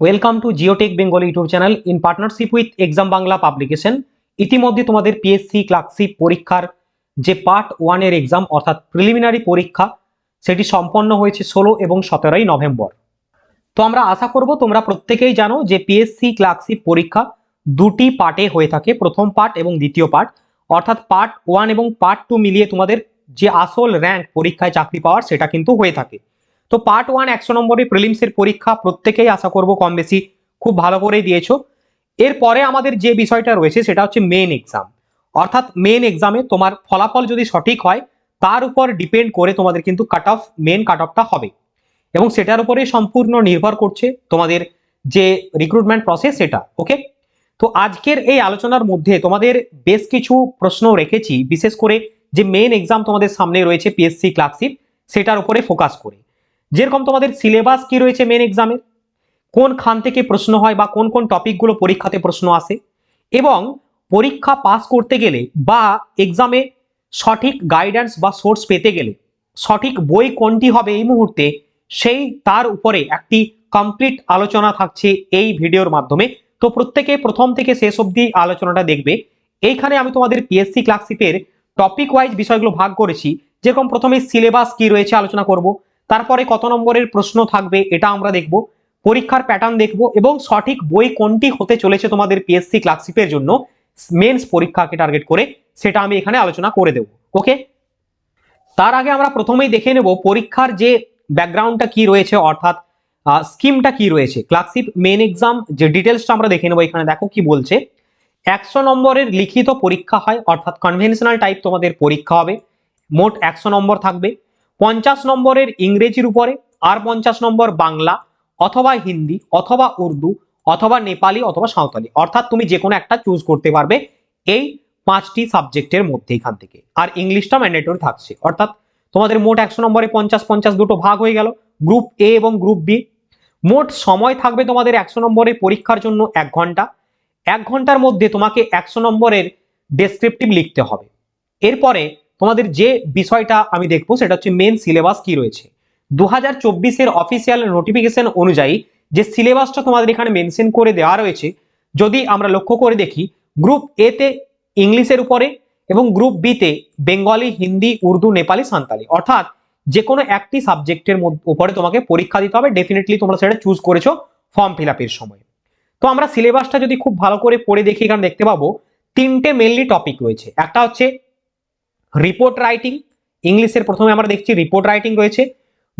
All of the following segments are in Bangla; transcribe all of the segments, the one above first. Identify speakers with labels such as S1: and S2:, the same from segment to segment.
S1: Welcome to Geotech Bengal YouTube channel in partnership with exam Bangla publication ইতিমধ্যে তোমাদের পিএসসি ক্লার্কশিপ পরীক্ষার যে পার্ট ওয়ানের এক্সাম অর্থাৎ প্রিলিমিনারি পরীক্ষা, সেটি সম্পন্ন হয়েছে ষোলো এবং সতেরোই নভেম্বর। তো আমরা আশা করব তোমরা প্রত্যেকেই জানো যে পিএসসি ক্লার্কশিপ পরীক্ষা দুটি পার্টে হয়ে থাকে। প্রথম পার্ট এবং দ্বিতীয় পার্ট অর্থাৎ পার্ট ওয়ান এবং পার্ট টু মিলিয়ে তোমাদের যে আসল র্যাঙ্ক পরীক্ষায় চাকরি পাওয়ার, সেটা কিন্তু হয়ে থাকে। তো পার্ট ওয়ান একশো নম্বরের প্রিলিমসের পরীক্ষা প্রত্যেকেই আশা করব কম বেশি খুব ভালো করেই দিয়েছ। এরপরে আমাদের যে বিষয়টা রয়েছে সেটা হচ্ছে মেন এক্সাম অর্থাৎ মেন এক্সামে তোমার ফলাফল যদি সঠিক হয়, তার উপর ডিপেন্ড করে তোমাদের কিন্তু কাট অফ মেন কাট অফটা হবে। এবং সেটার উপরে সম্পূর্ণ নির্ভর করছে তোমাদের যে রিক্রুটমেন্ট প্রসেস সেটা ওকে তো আজকের এই আলোচনার মধ্যে তোমাদের বেশ কিছু প্রশ্ন রেখেছি, বিশেষ করে যে মেন এক্সাম তোমাদের সামনে রয়েছে পিএসসি ক্লার্কশিপ সেটার উপরে ফোকাস করে। যেরকম তোমাদের সিলেবাস কি রয়েছে মেন এক্সামের কোন খান থেকে প্রশ্ন হয় বা কোন কোন টপিকগুলো পরীক্ষাতে প্রশ্ন আসে? এবং পরীক্ষা পাস করতে গেলে বা এক্সামে সঠিক গাইডেন্স বা সোর্স পেতে গেলে সঠিক বই কোনটি হবে এই মুহূর্তে সেই তার উপরে একটি কমপ্লিট আলোচনা থাকছে এই ভিডিওর মাধ্যমে। তো প্রত্যেকে প্রথম থেকে শেষ অবধি আলোচনাটা দেখবে। এইখানে আমি তোমাদের পিএসসি ক্লাসিপের টপিক ওয়াইজ বিষয়গুলো ভাগ করেছি। যেরকম প্রথমে সিলেবাস কি রয়েছে আলোচনা করব। তারপরে কত নম্বরের প্রশ্ন থাকবে এটা আমরা দেখব, পরীক্ষার প্যাটার্ন দেখব এবং সঠিক বই কোনটি হতে চলেছে তোমাদের পিএসসি ক্লাসিপের জন্য মেন্স পরীক্ষাকে টার্গেট করে, সেটা আমি এখানে আলোচনা করে দেব ওকে তার আগে আমরা প্রথমেই দেখে নেব পরীক্ষার যে ব্যাকগ্রাউন্ডটা কি রয়েছে, অর্থাৎ স্কিমটা কি রয়েছে। ক্লাসিপ মেন এক্সাম যে ডিটেলসটা আমরা দেখে নেব এখানে, দেখো কি বলছে। একশো নম্বরের লিখিত পরীক্ষা হয়, অর্থাৎ কনভেনশনাল টাইপ তোমাদের পরীক্ষা হবে, মোট একশো নম্বর থাকবে। পঞ্চাশ নম্বরের ইংরেজির উপরে, আর পঞ্চাশ নম্বর বাংলা, অথবা হিন্দি, অথবা উর্দু, অথবা নেপালি, অথবা সাঁওতালি। অর্থাৎ তুমি যে কোনো একটা চুজ করতে পারবে এই পাঁচটি সাবজেক্টের মধ্যে এখান থেকে। আর ইংলিশটা ম্যান্ডেটরি থাকছে। অর্থাৎ তোমাদের মোট একশো নম্বরে পঞ্চাশ পঞ্চাশ দুটো ভাগ হয়ে গেল। গ্রুপ এ এবং গ্রুপ বি মোট সময় থাকবে তোমাদের একশো নম্বরের পরীক্ষার জন্য এক ঘণ্টা। এক ঘণ্টার মধ্যে তোমাকে একশো নম্বরের ডেসক্রিপটিভ লিখতে হবে। এরপরে তোমাদের যে বিষয়টা আমি দেখব সেটা হচ্ছে মেন সিলেবাস কি রয়েছে। দু হাজার চব্বিশের অফিসিয়াল নোটিফিকেশন অনুযায়ী যে সিলেবাসটা তোমাদের এখানে মেনশন করে দেওয়া রয়েছে, যদি আমরা লক্ষ্য করে দেখি গ্রুপ এতে ইংলিশের উপরে এবং গ্রুপ বিতে বেঙ্গলি, হিন্দি, উর্দু, নেপালি, সাঁওতালি। অর্থাৎ যে কোনো একটি সাবজেক্টের উপরে তোমাকে পরীক্ষা দিতে হবে ডেফিনেটলি তোমরা সেটা চুজ করেছ ফর্ম ফিল আপের সময়। তো আমরা সিলেবাসটা যদি খুব ভালো করে পড়ে দেখি, এখানে দেখতে পাবো, তিনটে মেনলি টপিক রয়েছে। একটা হচ্ছে রিপোর্ট রাইটিং ইংলিশের প্রথমে আমরা দেখছি রিপোর্ট রাইটিং রয়েছে।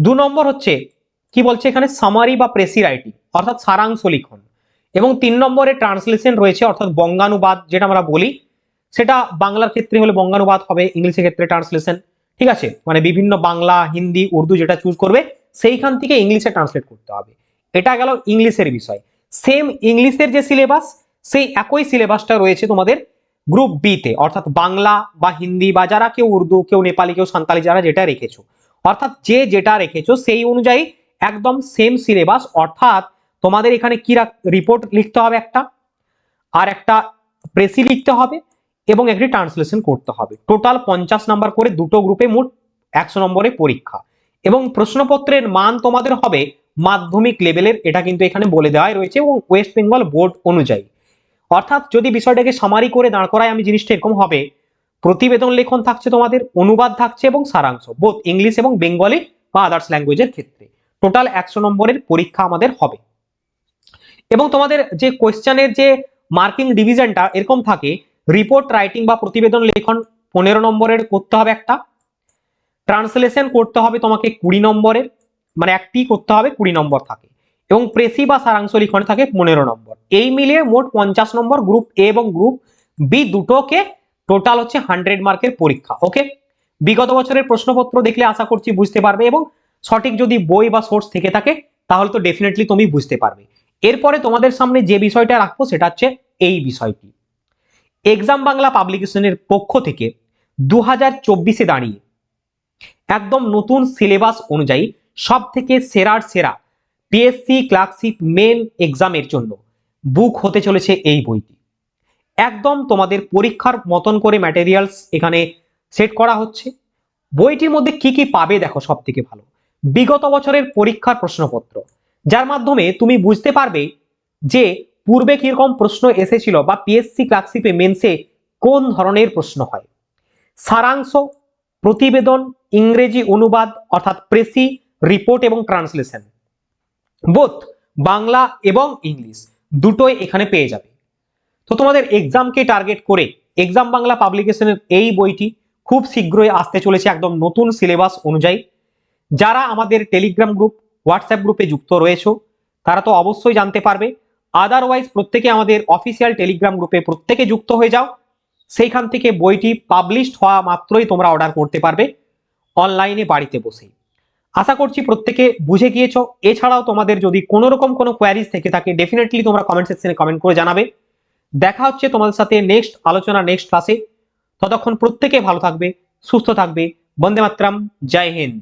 S1: দু নম্বর হচ্ছে, কি বলছে এখানে? সামারি বা প্রেসি রাইটিং অর্থাৎ সারাংশ লিখন। এবং তিন নম্বরে ট্রান্সলেশন রয়েছে, অর্থাৎ বঙ্গানুবাদ যেটা আমরা বলি, সেটা বাংলার ক্ষেত্রে হলে বঙ্গানুবাদ হবে, ইংলিশের ক্ষেত্রে ট্রান্সলেশন ঠিক আছে? মানে বিভিন্ন বাংলা, হিন্দি, উর্দু যেটা চুজ করবে, সেইখান থেকে ইংলিশে ট্রান্সলেট করতে হবে। এটা গেল ইংলিশের বিষয়। সেম ইংলিশের যে সিলেবাস সেই একই সিলেবাসটা রয়েছে তোমাদের গ্রুপ বিতে অর্থাৎ বাংলা বা হিন্দি বা যারা কেউ উর্দু, কেউ নেপালি, কেউ সাঁওতালি, যারা যেটা রেখেছো, অর্থাৎ যে যেটা রেখেছো সেই অনুযায়ী একদম সেম সিলেবাস অর্থাৎ তোমাদের এখানে কি রিপোর্ট লিখতে হবে একটা, আর একটা প্রেসি লিখতে হবে এবং একটি ট্রান্সলেশন করতে হবে। টোটাল পঞ্চাশ নাম্বার করে দুটো গ্রুপে মোট একশো নম্বরের পরীক্ষা। এবং প্রশ্নপত্রের মান তোমাদের হবে মাধ্যমিক লেভেলের এটা কিন্তু এখানে বলে দেওয়াই রয়েছে এবং ওয়েস্ট বেঙ্গল বোর্ড অনুযায়ী। অর্থাৎ যদি বিষয়টাকে সামারি করে দাঁড় করায় আমি জিনিসটা এরকম হবে, প্রতিবেদন লেখন থাকছে তোমাদের, অনুবাদ থাকছে এবং সারাংশ বোধ ইংলিশ এবং বেঙ্গলি বা আদার্স ল্যাঙ্গুয়েজের ক্ষেত্রে। টোটাল একশো নম্বরের পরীক্ষা আমাদের হবে। এবং তোমাদের যে কোয়েশ্চেনের যে মার্কিং ডিভিশনটা এরকম থাকে রিপোর্ট রাইটিং বা প্রতিবেদন লেখন পনেরো নম্বরের করতে হবে একটা ট্রান্সলেশন করতে হবে তোমাকে কুড়ি নম্বরের মানে একটি করতে হবে কুড়ি নম্বর থাকে। এবং প্রেসি বা সারাংশ লিখন থাকে পনেরো নম্বর। এই মিলিয়ে মোট পঞ্চাশ নম্বর গ্রুপ এ এবং গ্রুপ বি দুটোকে টোটাল হচ্ছে হান্ড্রেড মার্কের পরীক্ষা ওকে বিগত বছরের প্রশ্নপত্র দেখলে আশা করছি বুঝতে পারবে এবং সঠিক যদি বই বা সোর্স থেকে থাকে, তাহলে তো ডেফিনেটলি তুমি বুঝতে পারবে। এরপরে তোমাদের সামনে যে বিষয়টা রাখব সেটা হচ্ছে এই বিষয়টি। এক্সাম বাংলা পাবলিকেশনের পক্ষ থেকে দু হাজার চব্বিশে দাঁড়িয়ে একদম নতুন সিলেবাস অনুযায়ী সব থেকে সেরার সেরা পিএসসি ক্লার্কশিপ মেন এক্সামের জন্য বুক হতে চলেছে এই বইটি। একদম তোমাদের পরীক্ষার মতন করে ম্যাটেরিয়ালস এখানে সেট করা হচ্ছে। বইটির মধ্যে কি কি পাবে দেখো সব থেকে ভালো। বিগত বছরের পরীক্ষার প্রশ্নপত্র, যার মাধ্যমে তুমি বুঝতে পারবে যে পূর্বে কীরকম প্রশ্ন এসেছিল বা পিএসসি ক্লার্কশিপে মেন্সে কোন ধরনের প্রশ্ন হয়। সারাংশ, প্রতিবেদন, ইংরেজি অনুবাদ, অর্থাৎ প্রেসি রিপোর্ট এবং ট্রান্সলেশন বোথ বাংলা এবং ইংলিশ দুটোই এখানে পেয়ে যাবে। তো তোমাদের এক্সামকে টার্গেট করে এক্সাম বাংলা পাবলিকেশনের এই বইটি খুব শীঘ্রই আসতে চলেছে একদম নতুন সিলেবাস অনুযায়ী। যারা আমাদের টেলিগ্রাম গ্রুপ হোয়াটসঅ্যাপ গ্রুপে যুক্ত রয়েছে, তারা তো অবশ্যই জানতে পারবে। আদারওয়াইজ প্রত্যেকে আমাদের অফিসিয়াল টেলিগ্রাম গ্রুপে প্রত্যেকে যুক্ত হয়ে যাও। সেইখান থেকে বইটি পাবলিশড হওয়া মাত্রই তোমরা অর্ডার করতে পারবে। অনলাইনে বাড়িতে বসেই। আশা করছি প্রত্যেকে বুঝে গিয়েছো। এছাড়াও তোমাদের যদি কোনো রকম কোনো কোয়ারিজ থেকে থাকে ডেফিনেটলি তোমরা কমেন্ট সেকশনে কমেন্ট করে জানাবে। দেখা হচ্ছে তোমাদের সাথে নেক্সট আলোচনা নেক্সট ক্লাসে ততক্ষণ প্রত্যেকে ভালো থাকবে, সুস্থ থাকবে। বন্দে মাতরম, জয় হিন্দ।